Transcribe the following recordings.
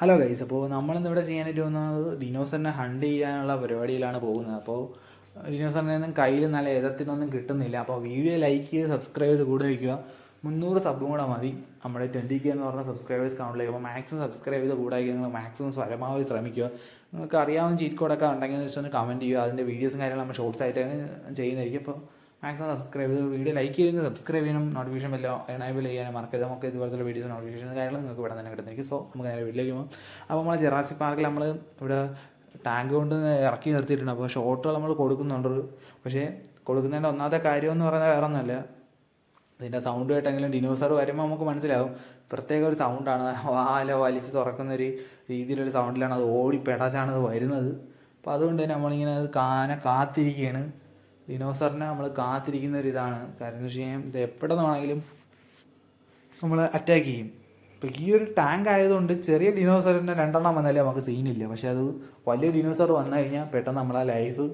Hello guys അപ്പോൾ നമ്മളിന്ന് ഇവിടെ ചെയ്യാനായിട്ട് വന്നത് ഡിനോസറിനെ ഹണ്ട് ചെയ്യാനുള്ള പരിപാടിയിലാണ് പോകുന്നത്. അപ്പോൾ ഡിനോസറിനെ ഒന്നും കയ്യിൽ നല്ല ഏതത്തിനൊന്നും കിട്ടുന്നില്ല. അപ്പോൾ വീഡിയോ ലൈക്ക് ചെയ്ത് സബ്സ്ക്രൈബ് ചെയ്ത് കൂടെ വയ്ക്കുക മുന്നൂറ് സബും കൂടെ മതി. നമ്മുടെ ട്വന്റി കെ എന്ന് പറഞ്ഞ സബ്സ്ക്രൈബേഴ്സ് കാണുള്ളൂ. അപ്പോൾ മാക്സിമം സബ്സ്ക്രൈബ് ചെയ്ത് കൂടെ നിങ്ങൾ മാക്സിമം പരമാവധി ശ്രമിക്കുക. നിങ്ങൾക്ക് അറിയാവുന്ന ചീറ്റ് കോഡൊക്കെ ഉണ്ടെങ്കിൽ ജസ്റ്റ് ഒന്ന് കമന്റ് ചെയ്യുക. അതിന്റെ വീഡിയോസും കാര്യങ്ങളും നമ്മൾ ഷോർട്സ് ആയിട്ട് ചെയ്യുന്നതായിരിക്കും. അപ്പോൾ മാക്സിമം സബ്സ്ക്രൈബ് ചെയ്ത് വീഡിയോ ലൈക്ക് ചെയ്യുന്നത് സബ്സ്ക്രൈബ് ചെയ്യണം നോട്ടിഫിക്കേഷൻ വല്ല എനേബിൾ ചെയ്യാനും മറക്കരുത് നമുക്ക് ഇതുപോലത്തെ വീഡിയോസ് നോട്ടിഫിക്കേഷൻ കാര്യങ്ങൾ നിങ്ങൾക്ക് ഇവിടെ തന്നെ കിട്ടുന്നതായിരിക്കും. സോ നമുക്ക് നേരെ വീട്ടിലേക്ക് പോകും അപ്പോൾ നമ്മൾ ജെറാസി പാർക്കിൽ നമ്മൾ ഇവിടെ ടാങ്ക് കൊണ്ട് ഇറക്കി നിർത്തിയിട്ടുണ്ട്. അപ്പോൾ ഷോട്ടുകൾ നമ്മൾ കൊടുക്കുന്നുണ്ട്. പക്ഷേ കൊടുക്കുന്നതിന്റെ ഒന്നാമത്തെ കാര്യം എന്ന് പറയുന്നത് വേറെ ഒന്നുമല്ല. ഇതിന്റെ സൗണ്ട് കേട്ടെങ്കിലും ഡിനോസർ വരുമ്പോൾ നമുക്ക് മനസ്സിലാവും. പ്രത്യേക ഒരു സൗണ്ടാണ് വാല വലിച്ച് തുറക്കുന്ന ഒരു രീതിയിലൊരു സൗണ്ടിലാണ് അത് ഓടി പെടാച്ചാണ് അത് വരുന്നത്. അപ്പോൾ അതുകൊണ്ട് തന്നെ നമ്മളിങ്ങനെ അത് കാന കാത്തിരിക്കുകയാണ്. ഡിനോസറിനെ നമ്മൾ കാത്തിരിക്കുന്ന ഒരു ഇതാണ് കാരണം എന്ന് വെച്ച് കഴിഞ്ഞാൽ ഇത് എവിടെ നിന്നാണെങ്കിലും നമ്മൾ അറ്റാക്ക് ചെയ്യും. ഇപ്പോൾ ഈ ഒരു ടാങ്ക് ആയതുകൊണ്ട് ചെറിയ ഡിനോസറിന്റെ രണ്ടെണ്ണം വന്നാലേ നമുക്ക് സീനില്ല പക്ഷേ അത് വലിയ ഡിനോസർ വന്നു കഴിഞ്ഞാൽ പെട്ടെന്ന് നമ്മളെ ലൈഫ്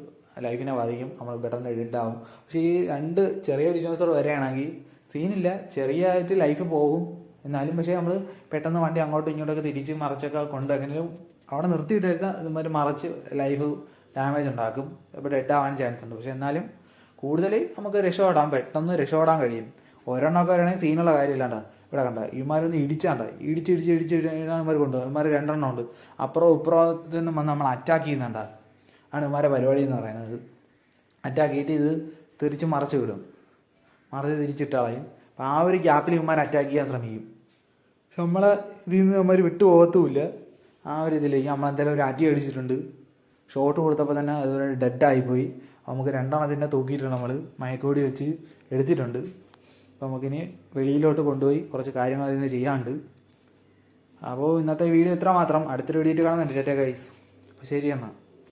ലൈഫിനെ ബാധിക്കും. നമ്മൾ പെട്ടെന്ന് എഡിറ്റാവും പക്ഷേ ഈ രണ്ട് ചെറിയ ഡിനോസർ വരികയാണെങ്കിൽ സീനില്ല ചെറിയതായിട്ട് ലൈഫ് പോകും. എന്നാലും പക്ഷേ നമ്മൾ പെട്ടെന്ന് വണ്ടി അങ്ങോട്ടും ഇങ്ങോട്ടൊക്കെ തിരിച്ച് മറിച്ചൊക്കെ കൊണ്ട് എങ്ങനെയും അവിടെ നിർത്തിയിട്ടില്ല ഇതുമാതിരി മറച്ച് ലൈഫ് ഡാമേജ് ഉണ്ടാക്കും. ഡെഡ് ആവാൻ ചാൻസ് ഉണ്ട്. പക്ഷേ എന്നാലും കൂടുതൽ നമുക്ക് രക്ഷപ്പെടാൻ പെട്ടെന്ന് രക്ഷപ്പെടാൻ കഴിയും. ഒരെണ്ണമൊക്കെ വരണമെങ്കിൽ സീനുള്ള കാര്യമില്ലാണ്ട. ഇവിടെ കണ്ട ഇവന്മാരൊന്ന് ഇടിച്ചാണ്ട. ഇടിച്ച് ഇടിച്ച് ഇടിച്ച് ഇവന്മാർ കൊണ്ടുപോകും ഇവന്മാർ രണ്ടെണ്ണം ഉണ്ട്. അപ്പുറം ഇപ്പുറത്തു നിന്നും വന്ന് നമ്മൾ അറ്റാക്ക് ചെയ്യുന്നുണ്ട? ആണ് ഇവന്മാരെ പരിപാടി എന്ന് പറയുന്നത്. അറ്റാക്ക് ചെയ്തിട്ട് ഇത് തിരിച്ച് മറച്ച് വിടും. മറച്ച് തിരിച്ചിട്ട് കളയും. ആ ഒരു ഗ്യാപ്പിൽ ഇവന്മാർ അറ്റാക്ക് ചെയ്യാൻ ശ്രമിക്കും. പക്ഷെ നമ്മളെ ഇതിൽ നിന്ന് ഇവന്മാർ വിട്ടുപോകത്തുമില്ല. ആ ഒരു ഇതിലേക്ക് നമ്മളെന്തായാലും ഒരു അടി അടിച്ചിട്ടുണ്ട്. ഷോട്ട് കൊടുത്തപ്പോൾ തന്നെ അതുപോലെ ഡെഡ് ആയിപ്പോയി. നമുക്ക് രണ്ടെണ്ണത്തിന്റെ തൂക്കിയിട്ടുണ്ട് നമ്മൾ മയക്കോടി വെച്ച് എടുത്തിട്ടുണ്ട്. അപ്പോൾ നമുക്കിനി വെളിയിലോട്ട് കൊണ്ടുപോയി കുറച്ച് കാര്യങ്ങൾ അതിന് ചെയ്യാണ്ട് അപ്പോൾ ഇന്നത്തെ വീഡിയോ ഇത്ര മാത്രം അടുത്തൊരു വീഡിയോ കാണുന്നുണ്ട് ചേട്ടാ ഗൈസ് അപ്പോൾ ശരി എന്നാൽ